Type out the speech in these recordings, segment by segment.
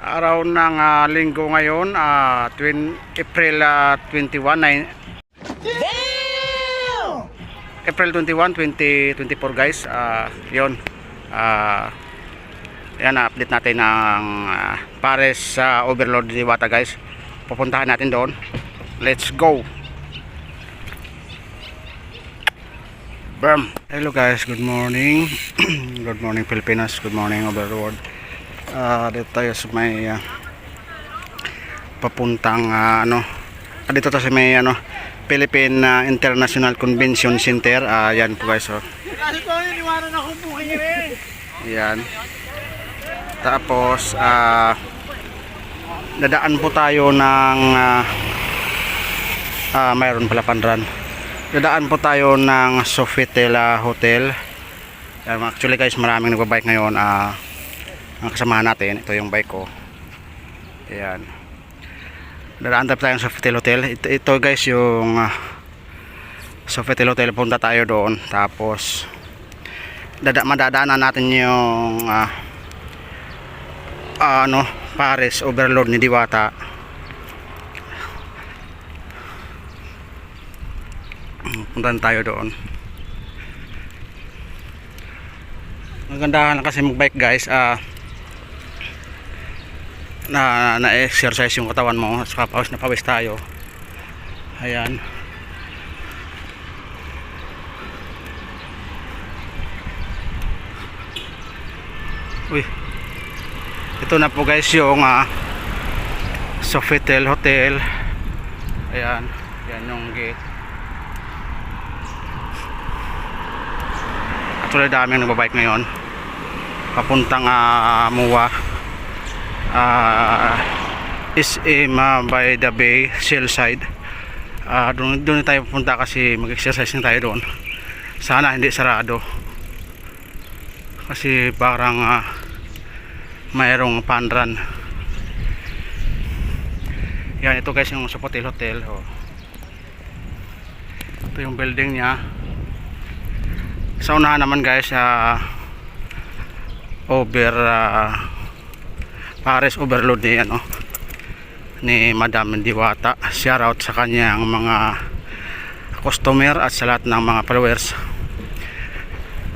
Araw ng ah, linggo ngayon, ah, twin, April ah, 21, nine- April 21, 2024 guys. Ah, 'yon. Ah, yan update natin ng ah, Pares sa Overlord Diwata guys. Pupuntahan natin doon. Let's go. Bam. Hello guys, good morning. good morning Pilipinas, good morning Overlord. Ah, dito tayo sa may ah, papuntang ah, ano. Ah, dito tayo sa may ano Philippine ah, International Convention Center. Ah, yan po guys. Oh. Yan. Tapos, ah, dadaan po tayo ng, ah, ah, mayroon pala panran. Dadaan po tayo ng Sofitel Hotel. Yan, actually guys, maraming nagbabike ngayon. Ah, ang kasamahan natin, ito yung bike ko. Ayan. Dadaan tayo ng Sofitel Hotel. Ito, ito guys yung ah, Sofitel Hotel. Punta tayo doon. Tapos, dada madadaanan natin yung ah, ano Pares Overlord ni Diwata puntan tayo doon magandahan lang kasi magbike guys ah na na-exercise yung katawan mo saka pawis na pawis tayo ayan Uy. Ito na po guys yung uh, Sofitel Hotel. Ayan. Yan yung gate. Actually daming nagbabike ngayon. Papuntang uh, Muwa. Uh, SM uh, by the bay, Shellside. Uh, doon, doon tayo pupunta kasi mag-exercise na tayo doon. Sana hindi sarado kasi parang ah, mayroong panran yan ito guys yung Sopotel Hotel oh. ito yung building niya sa unahan naman guys ah, over ah, Pares overload ni ano ni Madam Diwata. Shout out sa kanyang mga customer at sa lahat ng mga followers.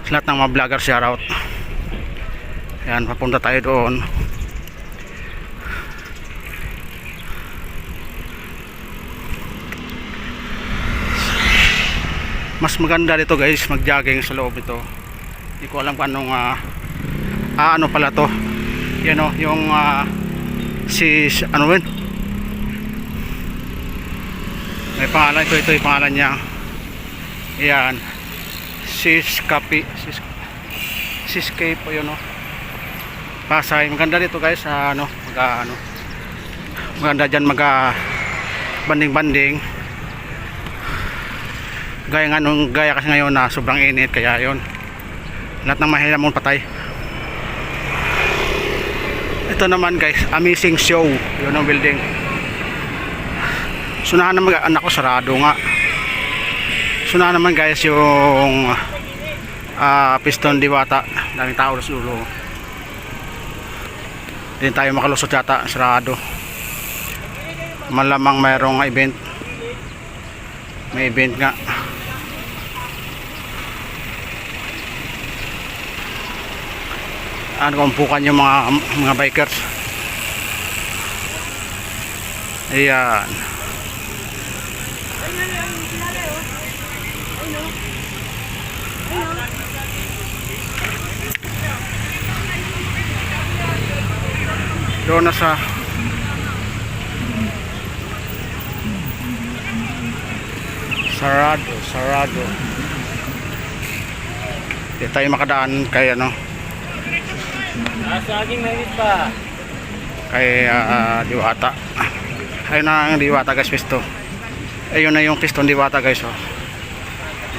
Sa lahat ng mga vlogger shout out. Yan papunta tayo doon. Mas maganda dito guys mag jogging sa loob ito. Hindi ko alam kung anong ah, ah ano pala to yan o yung ah, si ano yun? May pangalan ito ito yung pangalan niya. Yan Siskapi sis, Siscape po yun no Pasay maganda dito guys sa ano mag ano. Maganda dyan mag banding banding gaya nga nung gaya kasi ngayon na sobrang init kaya yon lahat ng mahila mong patay ito naman guys amazing show. Yun ang building. Sunahan naman anak ko sarado nga. Sunahan naman guys yung ah, piston diwata. Daming tao sa ulo. Hindi tayo makalusot yata sarado. Malamang mayroong event. May event nga ano kumpukan yung mga mga bikers? Ayan. Doon na sa sarado sarado. Hindi tayo makadaan kay ano Ah, saging mahigit pa. kay ah, diwata. Ayun na ang diwata guys pisto. Ayun na yung piston diwata guys oh.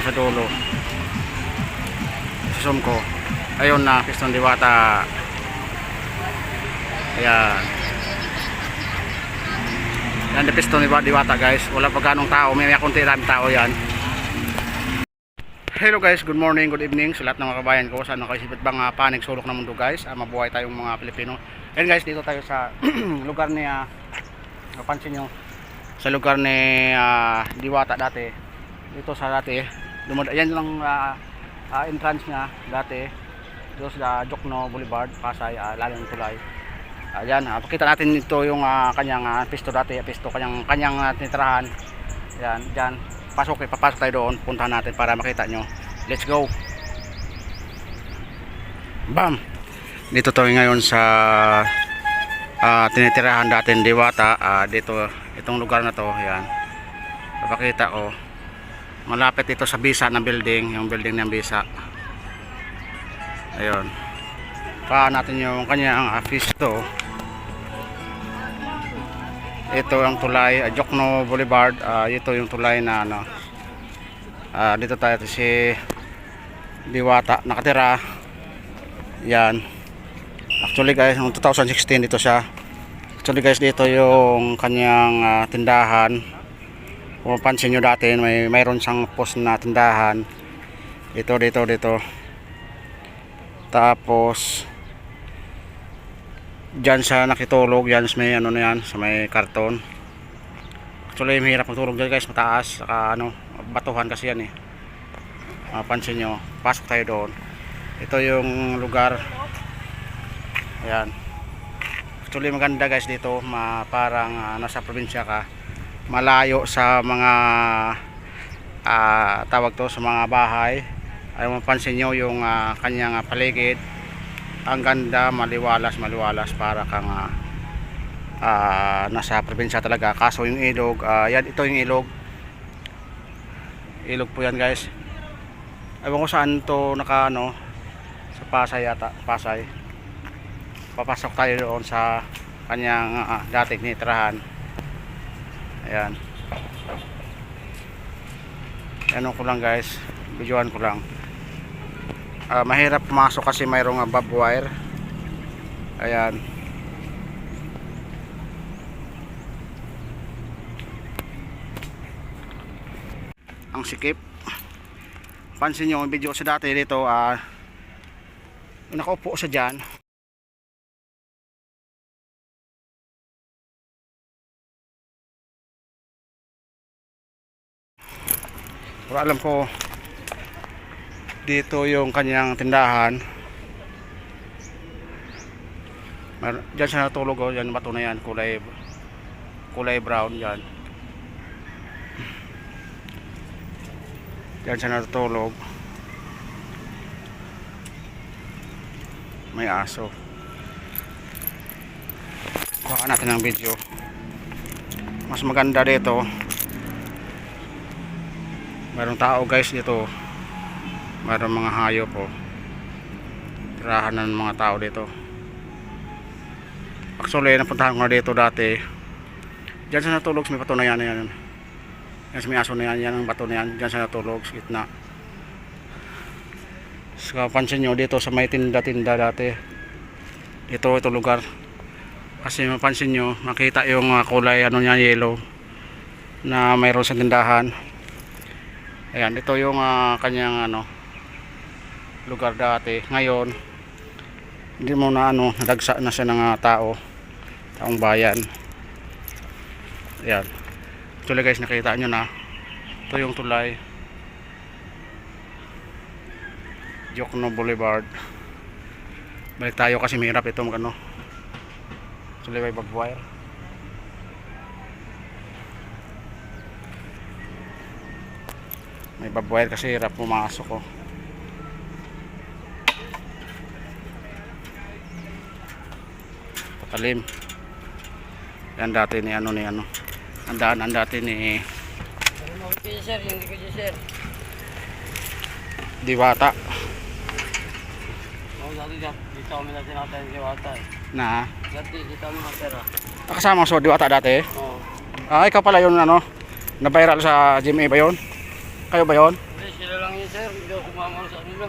sa dulo. Zoom ko ayun na piston diwata. Ayan. Yan na piston diwa- diwata guys. Wala pa ganong tao. May may kunti lang tao yan Hello guys, good morning, good evening sa lahat ng mga kabayan ko. Sana kayo sipit bang uh, panig sulok ng mundo guys. Ah, mabuhay tayong mga Pilipino. Yan guys, dito tayo sa lugar ni ah, napansin nyo sa lugar ni ah, Diwata dati. Dito sa dati, dumada yan lang ah, ah, entrance niya dati. Dito sa Jokno Boulevard, Pasay, uh, lalim ng tulay. Ayan, uh, pakita natin ito yung ah, kanyang ah, pisto dati, pisto kanyang kanyang uh, tinitirahan. Yan, diyan. Pasok, eh, papasok tayo doon. Puntahan natin para makita nyo. Let's go. Bam. Dito tayo ngayon sa ah, tinitirahan natin Diwata. Ah, dito, itong lugar na to, yan. Papakita ko. Malapit ito sa bisa ng building, yung building ng bisa. Ayun. Pa natin yung kanyang office to. Ito ang tulay, uh, Jokno Boulevard. Ah, ito yung tulay na ano. Ah, dito tayo si Diwata nakatira. Yan. Actually guys, noong 2016 dito siya. Actually guys, dito yung kanyang ah, tindahan. Kung mapansin nyo dati, may mayroon siyang post na tindahan. Dito, dito, dito. Tapos Diyan sa nakitulog, yan sa may ano na yan, sa may karton. Actually, mahirap matulog dyan guys, mataas, saka ano, batuhan kasi yan eh. Mapansin nyo, pasok tayo doon. Ito yung lugar. Ayan. Actually, maganda guys dito, ma, parang ah, nasa probinsya ka. Malayo sa mga ah, tawag to, sa mga bahay. Ay mapansin nyo yung ah, kanyang paligid ang ganda, maliwalas, maliwalas para kang ah, ah, nasa probinsya talaga. Kaso yung ilog, ah, yan, ito yung ilog. Ilog po yan guys. Ewan ko saan to naka ano, sa Pasay yata, Pasay. Papasok tayo doon sa kanyang ah, dating nitirahan. Ayan. Ano ko lang guys, videoan ko lang. Ah, mahirap pumasok kasi mayroong uh, bob wire. Ayan. Ang sikip. Pansin nyo yung video sa dati dito ah yung nakaupo sa dyan. Pero alam ko dito yung kanyang tindahan. Dyan siya natulog oh, yan bato na yan kulay kulay brown yan. Dyan siya natulog may aso. Baka natin ang video. Mas maganda dito. Mayroong tao guys dito mayroong mga hayop po. Tirahan ng mga tao dito. Actually napuntahan ko na dito dati. Dyan sa natulog may bato na yan yan. Yan sa may aso na yan yan ang bato na yan. Dyan sa natulog sa gitna. Sa pansin nyo dito sa may tinda tinda dati. Dito ito lugar. Kasi mapansin nyo makita yung kulay ano niya yellow na mayroon sa tindahan. Ayan ito yung ah, kanyang ano lugar dati. Ngayon hindi mo na ano nadagsa na siya ng ah, tao taong bayan. Ayan. Actually guys nakita nyo na. Ito yung tulay. Jokno Boulevard. Balik tayo kasi mahirap ito ano actually may bagwire may bagwire kasi hirap pumasok oh patalim yan dati ni ano ni ano ang daanan dati ni sir, hindi ko sir. Diwata dito kami si Wata eh. na Dati dito kami nakatira. ah, kasama sa Diwata dati Oo. ah ikaw pala yun ano na viral sa GMA ba yun kayo ba yun Hindi, sila lang yun sir. Hindi ako sumama sa kanila.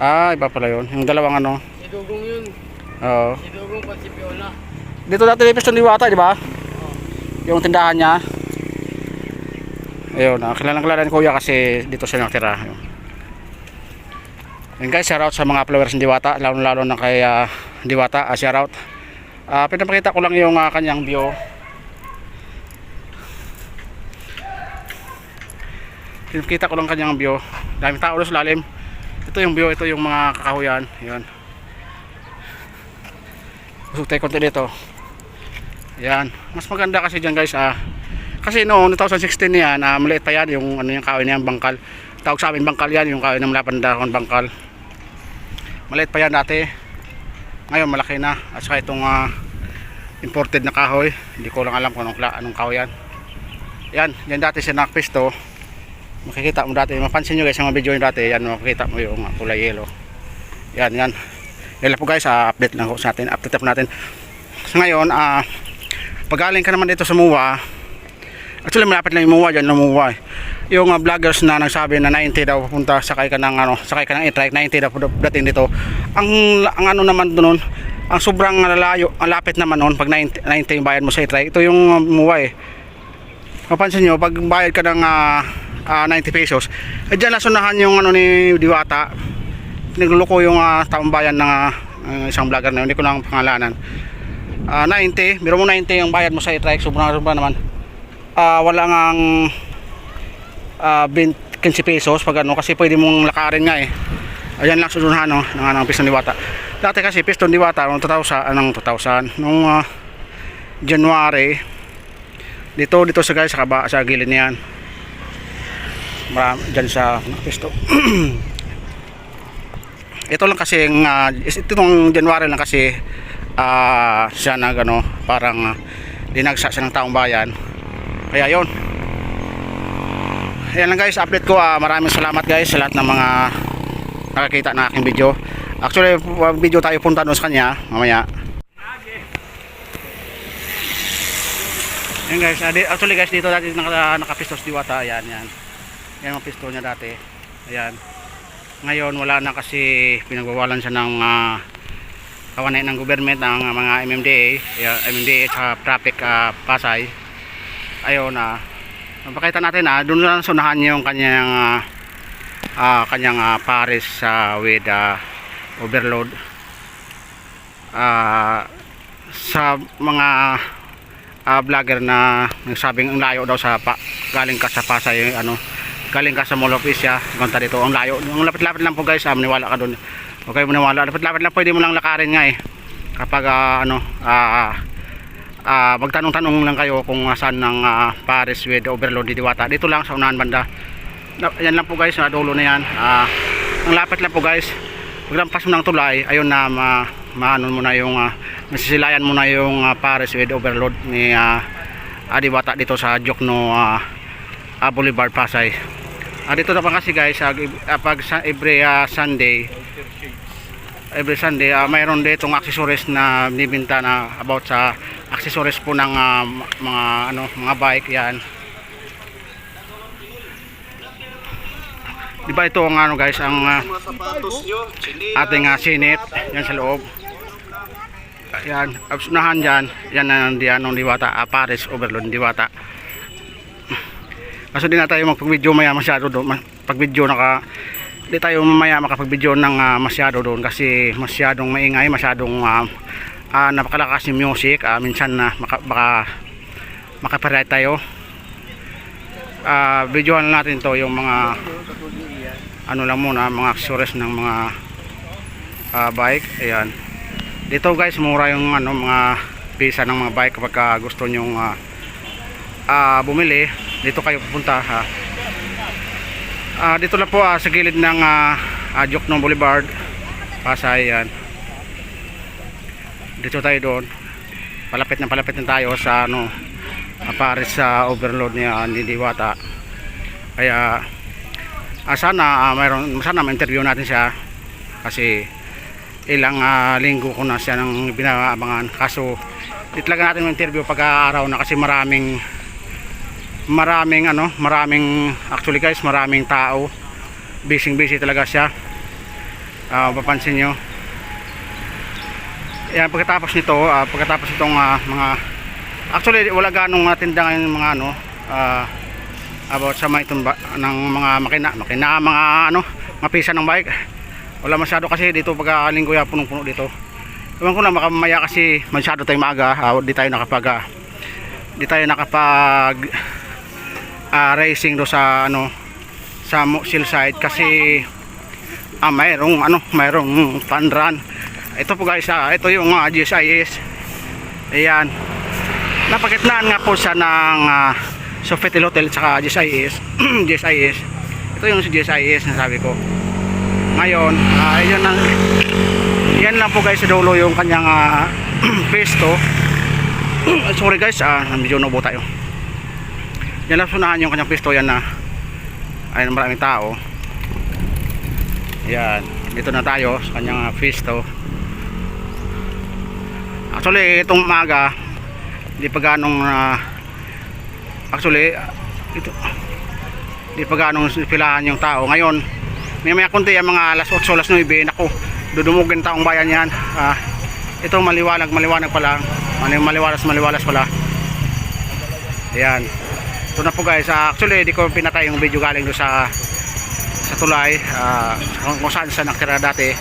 ah iba pala yun yung dalawang ano Si Dugong yun. Oo Si Dugong pag si Fiona. dito dati ni Piston Diwata di ba yung tindahan niya ayun ah, kilalang kilala ni kuya kasi dito siya nakatira Ayun. Yun guys, shout out sa mga followers ng Diwata, lalo lalo na kay ah, Diwata, uh, shout out. Ah, pinapakita ko lang yung ah, kanyang view. Pinapakita ko lang kanyang view. Dami tao sa lalim. Ito yung view, ito yung mga kakahuyan. Yan. Busog tayo konti dito. Yan. Mas maganda kasi dyan guys ah. Kasi noong 2016 yan, ah, maliit pa yan yung ano yung kahoy niyan, bangkal. Tawag sa amin bangkal yan, yung kahoy ng lapandahon bangkal. Maliit pa yan dati. Ngayon malaki na. At saka itong ah, imported na kahoy. Hindi ko lang alam kung anong, anong kahoy yan. Yan, yan dati sa nakpisto. Makikita mo dati, mapansin nyo guys sa mga video nyo dati, yan makikita mo yung kulay yellow. Yan, yan. Yan po guys, ah, update lang ko sa atin, update po natin. So ngayon, ah, pag galing ka naman dito sa MUA, actually malapit lang yung MUA dyan, no MUA eh. Yung ah, vloggers na nagsabi na 90 daw pupunta, sakay ka ng ano, sakay ka ng e-trike, 90 daw dating dito. Ang, ang ano naman doon, ang sobrang layo, ang lapit naman noon pag 90, 90 yung bayad mo sa e-trike. Ito yung ah, MUA eh. Mapansin nyo, pag bayad ka ng ah, ah, 90 pesos, eh dyan nasunahan yung ano ni Diwata. Nagluloko yung ah, taong bayan ng ah, isang vlogger na yun, hindi ko lang pangalanan. Ah, 90, biro mo 90 yung bayad mo sa e-trike, sobrang sobrang naman. Ah, wala ngang ah 20 15 pesos pag ano kasi pwede mong lakarin nga eh. Ayan lang susunahan no ng anong piston diwata. Dati kasi piston diwata noong 2000 anong 2000 nung ah, January dito dito sa guys sa kaba sa gilid niyan. Marami diyan sa pisto. ito lang kasi ng uh, itong January lang kasi ah siya nag ano parang uh, dinagsa siya ng taong bayan. Kaya yon. Ayan lang guys, update ko. ah maraming salamat guys sa lahat ng mga nakakita ng aking video. Actually, uh, video tayo punta doon sa kanya mamaya. Ayan guys, ah, actually guys dito dati naka, nakapistos diwata, ayan yan. Yan ang pisto niya dati. Ayan. Ngayon wala na kasi pinagbawalan siya ng uh, kawanay ng government ng ah, mga MMDA, yeah, MMDA at traffic ah, Pasay. Ayun na. Mapakita natin ah, doon lang sunahan yung kanyang ah, ah, kanyang ah, Paris ah, with ah, overload. Ah, sa mga ah, vlogger na nagsabing ang layo daw sa pa, galing ka sa Pasay ano galing ka sa Mall of Asia punta dito. Ang layo. Ang lapit-lapit lang po guys ah, maniwala ka doon okay maniwala. Lapit-lapit lang pwede mo lang lakarin nga eh. Kapag ah, ano ah, ah, magtanong-tanong lang kayo kung saan ng ah, Paris with overload di Diwata. Dito lang sa unahan banda. Yan lang po guys na dulo na yan. Ah, ang lapit lang po guys. Paglampas mo ng tulay. Ayun na ma, maano mo na yung ah, masisilayan mo na yung ah, Paris with overload ni ah, ah, Diwata dito sa Jokno ah, ah, Boulevard Pasay ah, dito naman kasi guys ah, ah, pag sa, every ah, Sunday. Every Sunday ah, mayroon ditong accessories na binibenta na about sa accessories po ng ah, mga ano mga bike yan. Di ba ito ang ano guys ang ah, ating uh, sinit yan sa loob. Yan absunahan dyan yan ang di anong diwata ah, Paris overload diwata kaso di na tayo magpag video maya masyado doon. Pag video naka di tayo mamaya makapag video ng ah, masyado doon kasi masyadong maingay masyadong ah, ah, napakalakas yung music. Ah, minsan na maka, baka makaparay tayo. Ah, videohan natin to yung mga ano lang muna mga accessories ng mga ah, bike. Ayan. Dito guys mura yung ano mga pisa ng mga bike kapag ah, gusto nyong ah, ah, bumili dito kayo pupunta ha? Ah, dito na po ah, sa gilid ng uh, uh, Jokno Boulevard. Pasay yan. Dito tayo doon. Palapit na palapit na tayo sa ano uh, Paris sa overload ni uh, Diwata kaya ah, sana ah, mayroon sana ma-interview natin siya. Kasi ilang ah, linggo ko na siya nang binaabangan. Kaso di talaga natin ma-interview pag araw na kasi maraming maraming ano maraming actually guys maraming tao. Busy busy talaga siya. Uh, papansin nyo. Yan pagkatapos nito ah, pagkatapos itong ah, mga actually wala ganong uh, tinda ngayon mga ano ah, about sa mga itong ba- ng mga makina makina mga ano mga pisa ng bike. Wala masyado kasi dito pagka linggo yan punong puno dito. Ewan ko lang, baka kasi masyado tayong maaga, ah, di tayo nakapag, ah, di tayo nakapag ah, racing do sa ano sa Mo- Hillside kasi ah, mayroong ano, mayroong run. Ito po guys, ah, ito yung uh, GSIS. Ayan. Napagitnaan nga po siya ng uh, Sofitel Hotel at saka GSIS. GSIS. Ito yung GSIS na sabi ko. Ngayon, ah, yun ang yan lang po guys sa dulo yung kanyang uh, pesto. Sorry guys, ah, medyo nubo tayo. Yan lang sunahan yung kanyang pesto yan na ayun maraming tao. Yan, dito na tayo sa kanyang uh, pesto. Actually, itong umaga, hindi pa ganong ah, actually, ah, ito, hindi pa ganong pilahan yung tao. Ngayon, may maya kunti ang mga alas 8, alas 9, naku, dudumugin taong bayan yan. Ah, ito maliwanag, maliwanag pala. Mali- Maliwalas, maliwalas pala. Ayan. Ito na po guys. Ah, actually, di ko pinatay yung video galing doon sa sa tulay. Ah, kung, kung saan siya nakitira dati.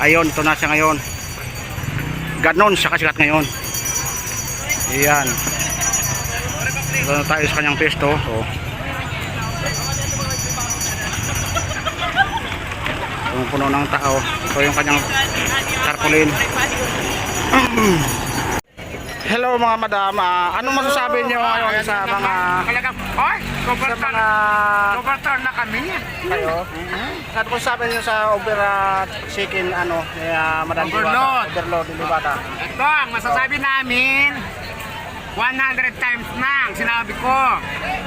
Ayun, ito na siya ngayon. Ganon siya kasikat ngayon. Ayan. Ito na tayo sa kanyang pesto. Oh. Puno ng tao. Ito yung kanyang tarpaulin. Hello mga madam, Ah, anong masasabi niyo ngayon sa mga Talagang, oy, sa overturn, mga overturn na kami. kayo? Ano po sabi niyo sa over uh, chicken ano, ni uh, Madam Overload. Diwata? Overload ni Diwata. Ito, ang masasabi namin, 100 times na ang sinabi ko.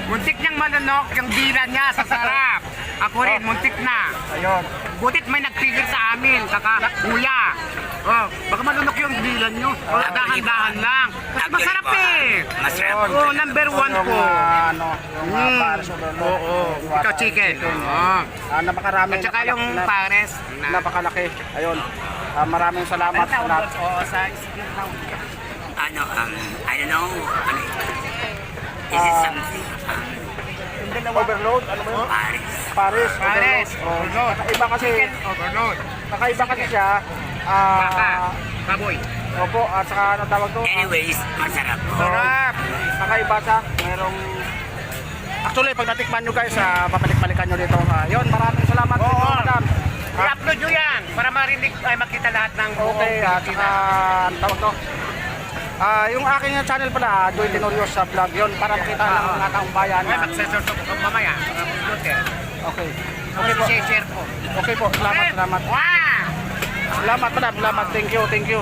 Muntik niyang malunok yung dila niya sa sarap. Ako rin, muntik na. Ayun. Butit may nag-trigger sa amin, saka kuya. Oh, baka malunok yung dila niyo. Oh, dahan-dahan lang. Kasi masarap eh. Ayun. Oh, number one ah, ano, yung Mm. pares. Oo, Diwata, ikaw chicken. Oo. Ah, napakarami. At saka yung na- pares. Na, napakalaki. Ayun. Ah, maraming salamat. Oo, sa ano, um, I don't know. Ano, is it something? Overload, ano ba yun? Paris. Pares. Overload. Oh, overload. Kakaiba kasi, Chicken overload. kakaiba kasi siya. Baka. Ah, Baboy. opo, at saka ano tawag to? Anyways, masarap po. Sarap. Kakaiba siya. Merong Actually, pag natikman nyo guys, ah, papalik-balikan nyo dito. Ah, yun, maraming salamat Oo. madam. Ah, I-upload nyo yan para marinig ay makita lahat ng buong okay, at saka, ano tawag to? Ah, yung aking channel pala, ah, Joy Tenorio sa vlog yun, para makita ng mga taong bayan. Ay, na- magsasort ko mamaya. Mag-shooter. Okay. Okay Okay po. share ko. Okay po. Salamat, salamat. Wow! Salamat, madam. Salamat. Thank you, thank you.